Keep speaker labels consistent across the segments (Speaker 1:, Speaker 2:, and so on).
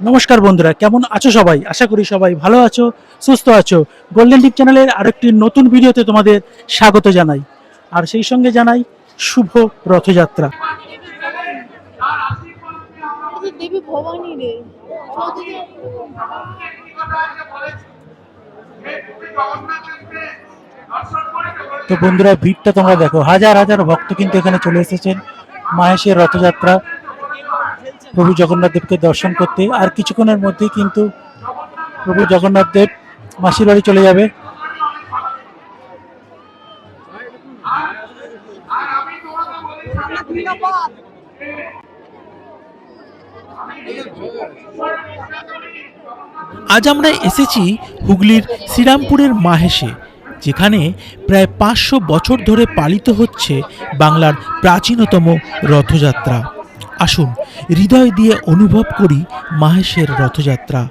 Speaker 1: নমস্কার বন্ধুরা কেমন আছো সবাই? আশা করি সবাই ভালো আছো সুস্থ আছো। গোল্ডেন টিপ চ্যানেলের আরেকটি নতুন ভিডিওতে তোমাদের স্বাগত জানাই। আর সেই সঙ্গে জানাই শুভ রথযাত্রা।
Speaker 2: দেবী ভবানী রে।
Speaker 1: তো বন্ধুরা ভিড়টা তোমরা দেখো। হাজার হাজার ভক্ত কিন্তু এখানে চলে এসেছেন মাহেশের রথযাত্রা। প্রভু জগন্নাথ দেবকে দর্শন করতে। আর কিছুক্ষণের মধ্যেই কিন্তু প্রভু জগন্নাথ দেব মাসির বাড়ি চলে যাবে। আজ আমরা এসেছি হুগলির শ্রীরামপুরের মাহেশে, যেখানে প্রায় পাঁচশো বছর ধরে পালিত হচ্ছে বাংলার প্রাচীনতম রথযাত্রা। আসুন হৃদয় দিয়ে অনুভব করি মাহেশের রথযাত্রা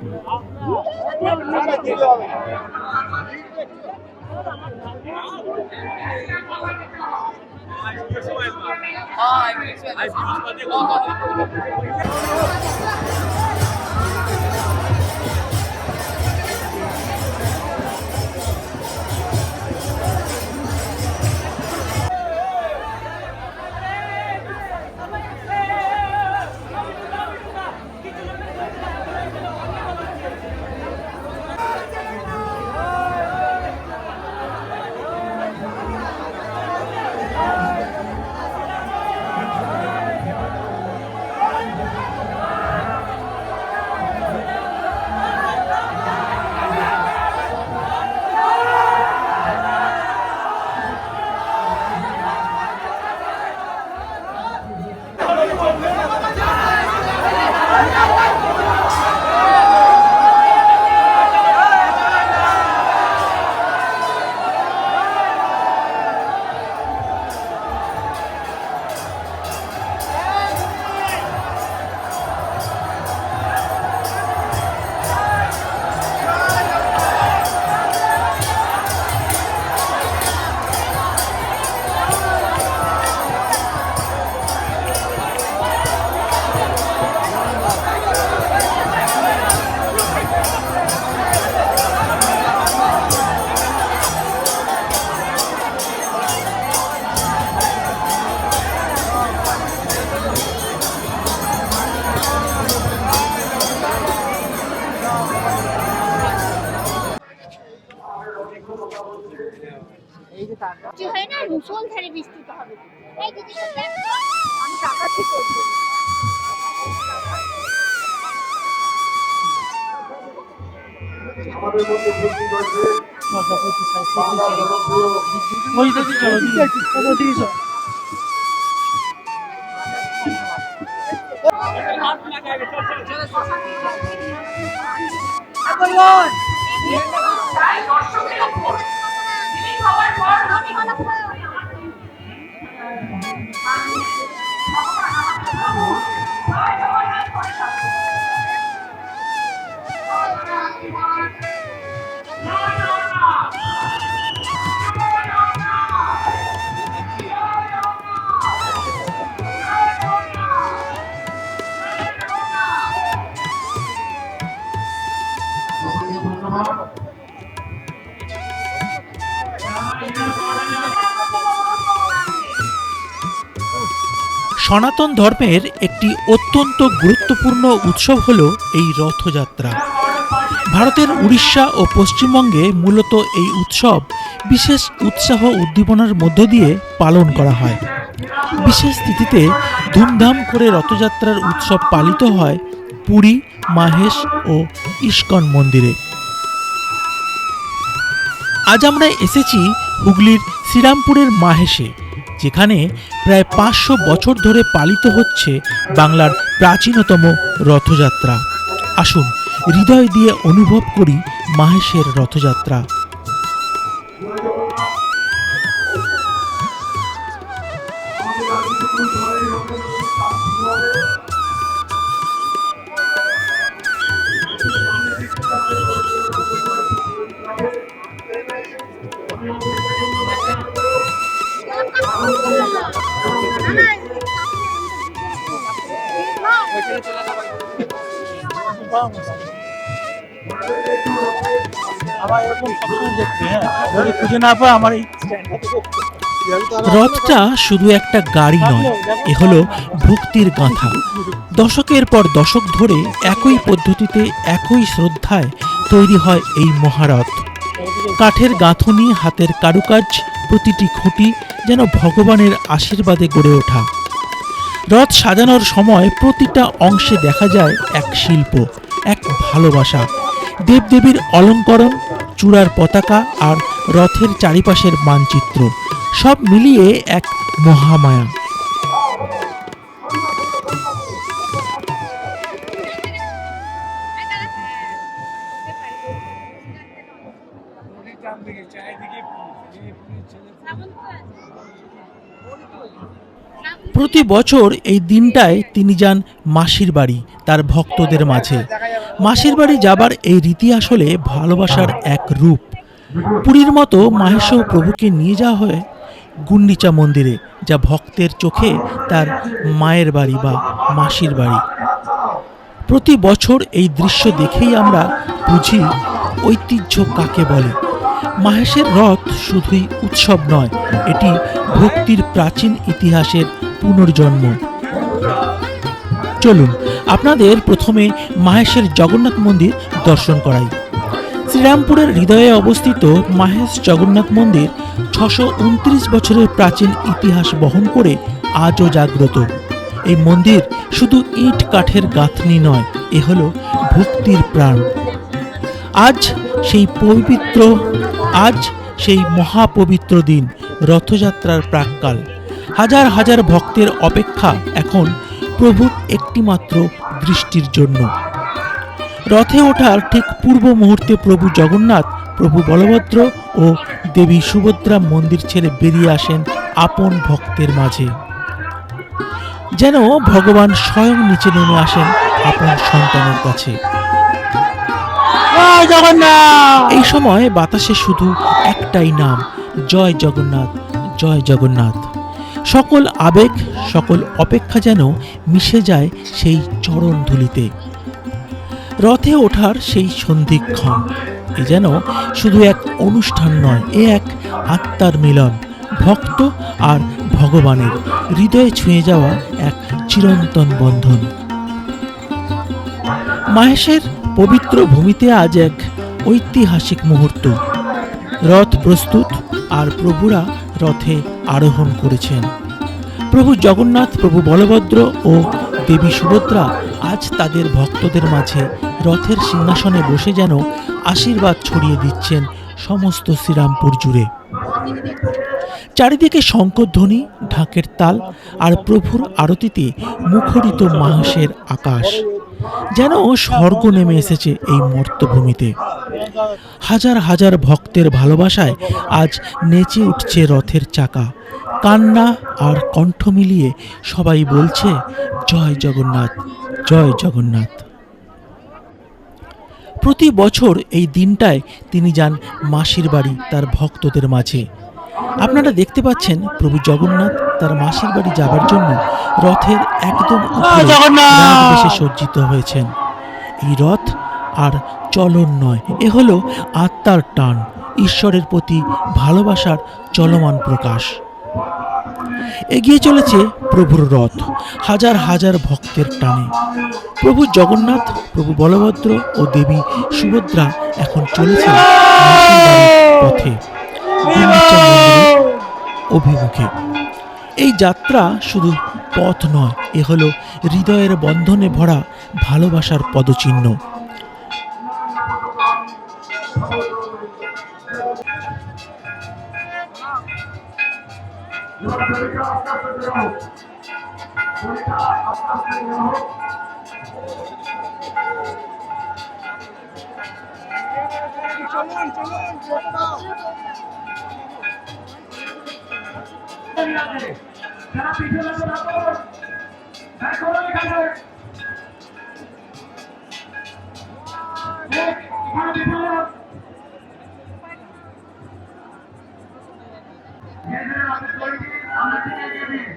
Speaker 2: মুসলধারে বৃষ্টিতে হবে। এই দিদি আমি টাকা ঠিক করব
Speaker 1: ওই দিকে চলো, দিকে, ওদিকে চলো। Thank you. সনাতন ধর্মের একটি অত্যন্ত গুরুত্বপূর্ণ উৎসব হল এই রথযাত্রা। ভারতের উড়িষ্যা ও পশ্চিমবঙ্গে মূলত এই উৎসব বিশেষ উৎসাহ উদ্দীপনার মধ্য দিয়ে পালন করা হয়। বিশেষ তিথিতে ধুমধাম করে রথযাত্রার উৎসব পালিত হয় পুরী, মাহেশ ও ইস্কন মন্দিরে। আজ আমরা এসেছি হুগলির শ্রীরামপুরের মাহেশে। যেখানে প্রায় পাঁচশো বছর ধরে পালিত হচ্ছে বাংলার প্রাচীনতম রথযাত্রা। আসুন, হৃদয় দিয়ে অনুভব করি মাহেশের রথযাত্রা। রথটা শুধু একটা গাড়ি নয়, এ হল ভক্তির গাঁথা। দশকের পর দশক ধরে একই পদ্ধতিতে একই শ্রদ্ধায় তৈরি হয় এই মহারথ। কাঠের গাঁথনি, হাতের কারুকাজ প্রতিটি খুঁটি যেন ভগবানের আশীর্বাদে গড়ে ওঠা। রথ সাজানোর সময় প্রতিটা অংশে দেখা যায় এক শিল্প, এক ভালোবাসা। দেবদেবীর অলঙ্করণ, চূড়ার পতাকা আর রথের চারিপাশের মানচিত্র, সব মিলিয়ে এক মহামায়া। প্রতি বছর এই দিনটায় তিনি যান মাসির বাড়ি, তার ভক্তদের মাঝে। মাসির বাড়ি যাবার এই রীতি আসলে ভালোবাসার এক রূপ। পুরীর মতো মাহেশ্বর প্রভুকে নিয়ে যাওয়া হয় গুন্ডিচা মন্দিরে, যা ভক্তের চোখে তার মায়ের বাড়ি বা মাসির বাড়ি। প্রতি বছর এই দৃশ্য দেখেই আমরা বুঝি ঐতিহ্য কাকে বলে। মাহেশের রথ শুধুই উৎসব নয়, এটি ভক্তির প্রাচীন ইতিহাসের পুনর্জন্ম। চলুন, আপনাদের প্রথমে মাহেশের জগন্নাথ মন্দির দর্শন করাই। শ্রীরামপুরের হৃদয়ে অবস্থিত মাহেশ জগন্নাথ মন্দির ছশো উনত্রিশ বছরের প্রাচীন ইতিহাস বহন করে আজও জাগ্রত। এই মন্দির শুধু ইট, কাঠের গাঁথনি নয়, এ হলো ভক্তির প্রাণ। আজ সেই পবিত্র, আজ সেই মহাপবিত্র দিন, রথযাত্রার প্রাককাল। হাজার হাজার ভক্তের অপেক্ষা এখন প্রভুর একটিমাত্র দৃষ্টির জন্য। রথে ওঠার ঠিক পূর্ব মুহূর্তে প্রভু জগন্নাথ প্রভু বলভদ্র ও দেবী সুভদ্রা মন্দির ছেড়ে বেরিয়ে আসেন আপন ভক্তের মাঝে। যেন ভগবান স্বয়ং নিচে নেমে আসেন আপন সন্তানের কাছে। এই সময় বাতাসে শুধু একটাই নাম জয় জগন্নাথ জয় জগন্নাথ। সকল আবেগ, সকল অপেক্ষা যেন মিশে যায় সেই চরণ ধুলিতে। রথে ওঠার সেই সন্ধিক্ষণ, এ যেন শুধু এক অনুষ্ঠান নয়, এ এক আত্মার মিলন, ভক্ত আর ভগবানের হৃদয়ে ছুঁয়ে যাওয়া এক চিরন্তন বন্ধন। মাহেশের পবিত্র ভূমিতে আজ এক ঐতিহাসিক মুহূর্ত। রথ প্রস্তুত আর প্রভুরা রথে আরোহণ করেছেন। প্রভু জগন্নাথ, প্রভু বলভদ্র ও দেবী সুভদ্রা আজ তাদের ভক্তদের মাঝে রথের সিংহাসনে বসে যেন আশীর্বাদ ছড়িয়ে দিচ্ছেন সমস্ত শ্রীরামপুর জুড়ে। চারিদিকে শঙ্করধ্বনি, ঢাকের তাল আর প্রভুর আরতিতে মুখরিত মাহেশের আকাশ। যেন স্বর্গ নেমে এসেছে এই মর্তভূমিতে। হাজার হাজার ভক্তের ভালোবাসায় আজ নেচে উঠছে রথের চাকা। কান্না আর কণ্ঠ মিলিয়ে সবাই বলছে জয় জগন্নাথ জয় জগন্নাথ। প্রতি বছর এই দিনটায় তিনি যান মাসির বাড়ি তার ভক্তদের মাঝে। আপনারা দেখতে পাচ্ছেন প্রভু জগন্নাথ তার মাসির বাড়ি যাবার জন্য রথের একদম সজ্জিত হয়েছেন। এই রথ আর চলন নয় এ হলো আত্মার টান ঈশ্বরের প্রতি ভালোবাসার চলমান প্রকাশ। এগিয়ে চলেছে প্রভুর রথ, হাজার হাজার ভক্তের টানে। প্রভু জগন্নাথ, প্রভু বলভদ্র ও দেবী সুভদ্রা এখন চলেছে পথে। অভিমুখে। এই যাত্রা শুধু পথ নয়, এ হলো হৃদয়ের বন্ধনে ভরা ভালোবাসার পদচিহ্ন।
Speaker 3: হোক শরীরটা আস্তে আস্তে নেওয়া হোক চলুন চলুন আমাদের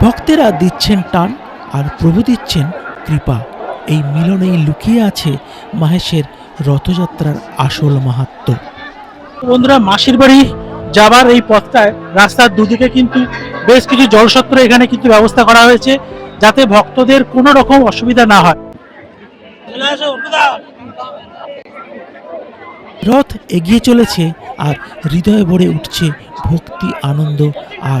Speaker 1: ভক্তেরা দিচ্ছেন টান আর প্রভু দিচ্ছেন কৃপা। এই মিলনেই লুকিয়ে আছে মাহেশের রথযাত্রার আসল মাহাত্ম্য
Speaker 3: বন্ধুরা মাসির বাড়ি যাবার এই পথটায় রাস্তার দুদিকে কিন্তু বেশ কিছু জলসত্র এখানে কিন্তু ব্যবস্থা করা হয়েছে যাতে ভক্তদের কোনো রকম অসুবিধা না হয়।
Speaker 1: রথ এগিয়ে চলেছে আর হৃদয়ে ভরে উঠছে ভক্তি আনন্দ আর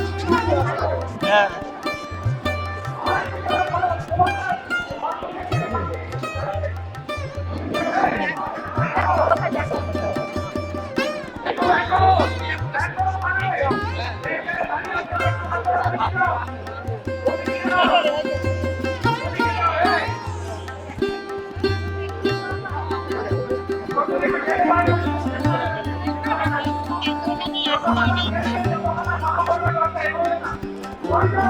Speaker 3: আমি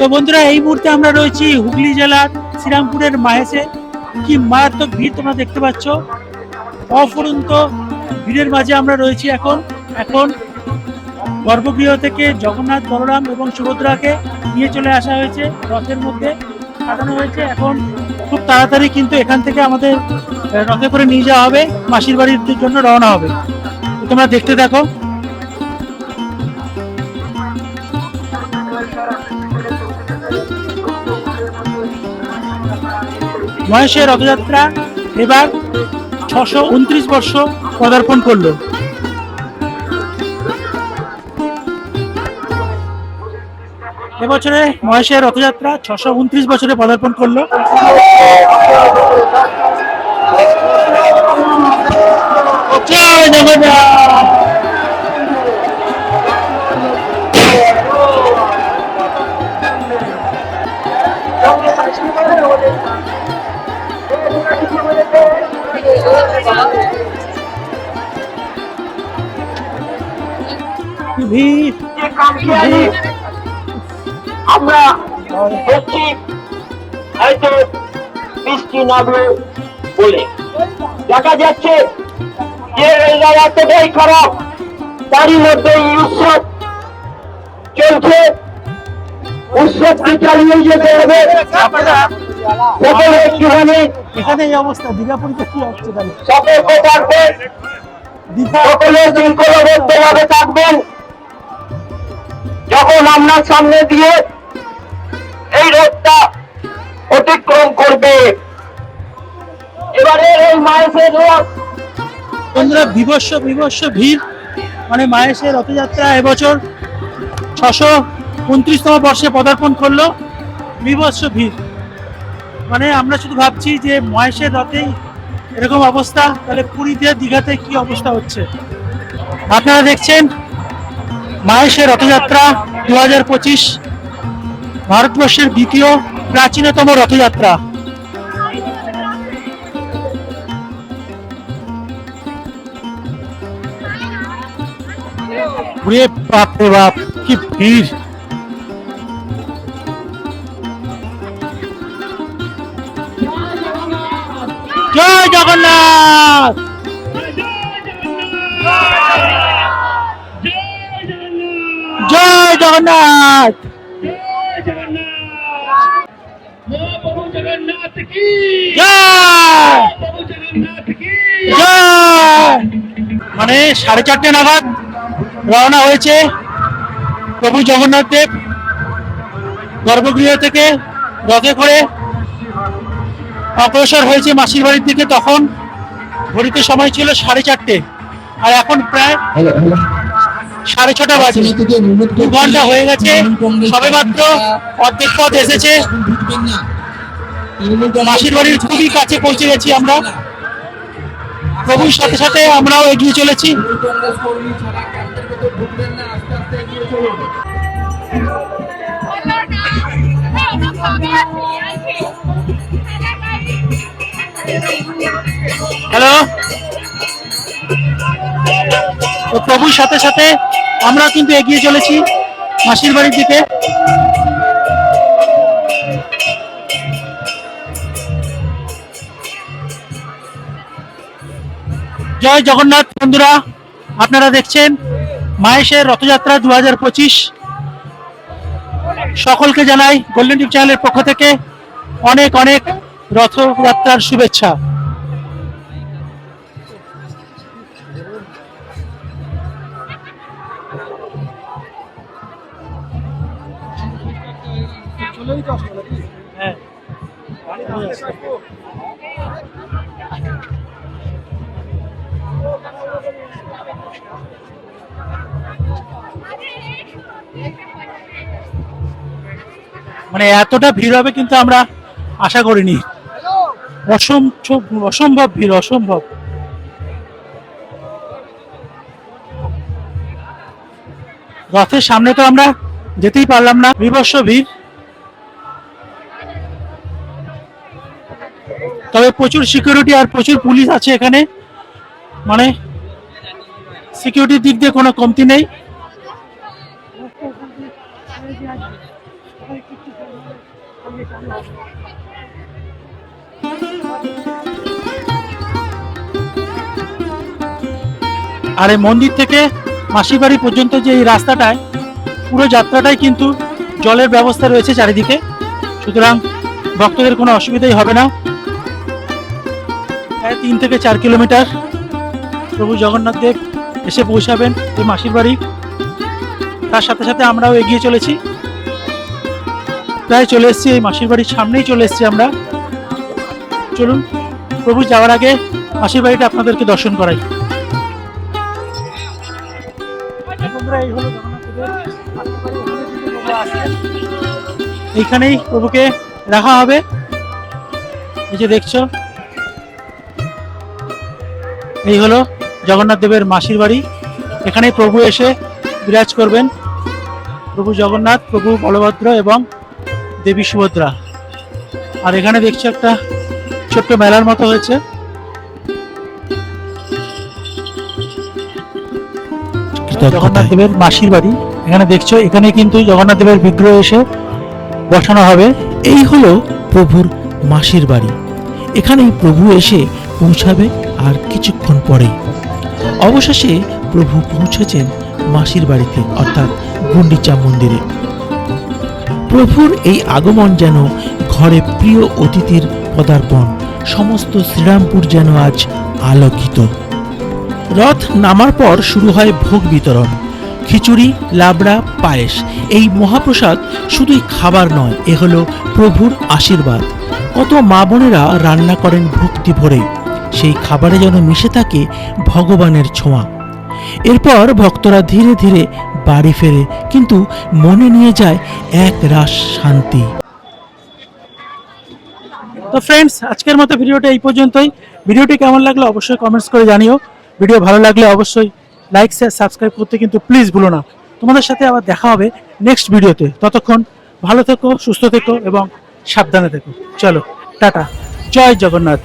Speaker 3: তো বন্ধুরা, এই মুহূর্তে আমরা রয়েছি হুগলি জেলার শ্রীরামপুরের মাহেশে। কি মারাত্মক ভিড় তোমরা দেখতে পাচ্ছ। অফুরন্ত ভিড়ের মাঝে আমরা রয়েছি এখন। এখন গর্ভগৃহ থেকে জগন্নাথ, বলরাম এবং সুভদ্রাকে নিয়ে চলে আসা হয়েছে। রথের মধ্যে কাটানো হয়েছে। এখন খুব তাড়াতাড়ি কিন্তু এখান থেকে আমাদের রথে করে নিয়ে যাওয়া হবে। মাসির বাড়ির জন্য রওনা হবে। তোমরা দেখতে থাকো। মহেশের রথযাত্রা এবার ছশো উনত্রিশ বর্ষ পদার্পণ করল। এবছরে মহেশের রথযাত্রা ছশো উনত্রিশ বছরে পদার্পণ করল। জগন্নাথ!
Speaker 4: আমরা দেখছি হয়তো বৃষ্টি নামবে বলে দেখা যাচ্ছে যে রেলগাড়ি এতটাই খারাপ তারই মধ্যে উৎসব চলছে। উৎসবকে চালিয়ে যেতে হবে। সকলে একটুখানি
Speaker 3: এখানে এই অবস্থা। দীঘাপুরিতে কি হচ্ছে তাহলে?
Speaker 4: সতর্ক থাকবেন। আপনার সামনে দিয়ে এই রোডটা অতিক্রম করবে। এবারে এই মায়ের রোড।
Speaker 3: বন্ধুরা, বিভৎস বিভৎস ভিড়। মানে মাহেশের রথযাত্রা এবছর ছশো উনত্রিশতম বর্ষে পদার্পণ করল। বিভৎস ভিড়। মানে আমরা শুধু ভাবছি যে মহেশের রথেই এরকম অবস্থা, তাহলে পুরীতে, দীঘাতে কি অবস্থা হচ্ছে? আপনারা দেখছেন মাহেশের রথযাত্রা। দু হাজার পঁচিশ ভারতবর্ষের দ্বিতীয় প্রাচীনতম রথযাত্রা। বাপ কি ভিড়। জয় জগন্নাথ! জগন্নাথ। মানে সাড়ে চারটে নাগাদ রওনা হয়েছে প্রভু জগন্নাথ দেব গর্ভগৃহ থেকে রথে করে। অগ্রসর হয়েছে মাসির বাড়ির দিকে, তখন ঘড়িতে সময় ছিল সাড়ে চারটে। আর এখন প্রায় সাড়ে ছটা বাজে। দু ঘণ্টা হয়ে গেছে। সবে মাত্র অর্ধেক পথ এসেছে। মাসির বাড়ির খুবই কাছে পৌঁছে গেছি আমরা। প্রভুর সাথে সাথে আমরাও এগিয়ে চলেছি। হ্যালো তো প্রভুর সাথে সাথে আমরা কিন্তু এগিয়ে চলেছি মাসির বাড়ির দিকে। জয় জগন্নাথ বন্ধুরা, আপনারা দেখছেন মাহেশের রথযাত্রা দু হাজার পঁচিশ। সকলকে জানাই গোল্ডেন টিপ চ্যানেলের পক্ষ থেকে অনেক অনেক রথযাত্রার শুভেচ্ছা। মানে এতটা ভিড় হবে কিন্তু আমরা আশা করিনি। অসম্ভব ভিড়, অসম্ভব। রথের সামনে তো আমরা যেতেই পারলাম না বিভৎস ভিড়। তবে প্রচুর সিকিউরিটি আর প্রচুর পুলিশ আছে এখানে। মানে সিকিউরিটির দিক দিয়ে কোনো কমতি নেই। আর এই মন্দির থেকে মাসির বাড়ি পর্যন্ত যে এই রাস্তাটায়, পুরো যাত্রাটাই কিন্তু জলের ব্যবস্থা রয়েছে চারিদিকে। সুতরাং ভক্তদের কোনো অসুবিধাই হবে না। প্রায় তিন থেকে চার কিলোমিটার প্রভু জগন্নাথ দেব এসে পৌঁছাবেন এই মাসির বাড়ি। তার সাথে সাথে আমরাও এগিয়ে চলেছি। প্রায় চলে এসেছি, এই মাসির বাড়ির সামনেই চলে এসেছি আমরা। চলুন, প্রভু যাওয়ার আগে মাসির বাড়িটা আপনাদেরকে দর্শন করাই। এইখানেই প্রভুকে রাখা হবে। এই যে দেখছ। এই হলো জগন্নাথ দেবের মাসির বাড়ি। এখানে প্রভু এসে বিরাজ করবেন। প্রভু জগন্নাথ, প্রভু বলভদ্র এবং দেবী সুভদ্রা। আর এখানে দেখছ একটা ছোট্ট মেলার মতো হয়েছে। জগন্নাথ দেবের মাসির বাড়ি। এখানে দেখছ এখানে কিন্তু জগন্নাথ দেবের বিগ্রহ এসে বসানো হবে।
Speaker 1: এই হলো প্রভুর মাসির বাড়ি। এখানেই প্রভু এসে পৌঁছাবে আর কিছুক্ষণ পরেই। অবশেষে প্রভু পৌঁছেছেন মাসির বাড়িতে, অর্থাৎ গুন্ডিচা মন্দিরে। প্রভুর এই আগমন যেন ঘরে প্রিয় অতিথির পদার্পণ, সমস্ত শ্রীরামপুর যেন আজ আলোকিত। রথ নামার পর শুরু হয় ভোগ বিতরণ। খিচুড়ি, লাবড়া, পায়েস। এই মহাপ্রসাদ শুধুই খাবার নয়, এ হলো প্রভুর আশীর্বাদ। কত মা বোনেরা রান্না করেন ভক্তি ভরে। সেই খাবারে যেন মিশে থাকে ভগবানের ছোঁয়া। এরপর ভক্তরা ধীরে ধীরে বাড়ি ফেরে, কিন্তু মনে নিয়ে যায় এক রাস শান্তি।
Speaker 3: তো ফ্রেন্ডস আজকের মতো ভিডিওটা এই পর্যন্তই। ভিডিওটি কেমন লাগল অবশ্যই কমেন্টস করে জানিও। ভিডিও ভালো লাগলে অবশ্যই লাইক শেয়ার সাবস্ক্রাইব করতে কিন্তু প্লিজ ভুলো না। তোমাদের সাথে আবার দেখা হবে নেক্সট ভিডিওতে ততক্ষণ ভালো থেকো, সুস্থ থেকো এবং সাবধানে থেকো। চলো, টাটা। জয় জগন্নাথ।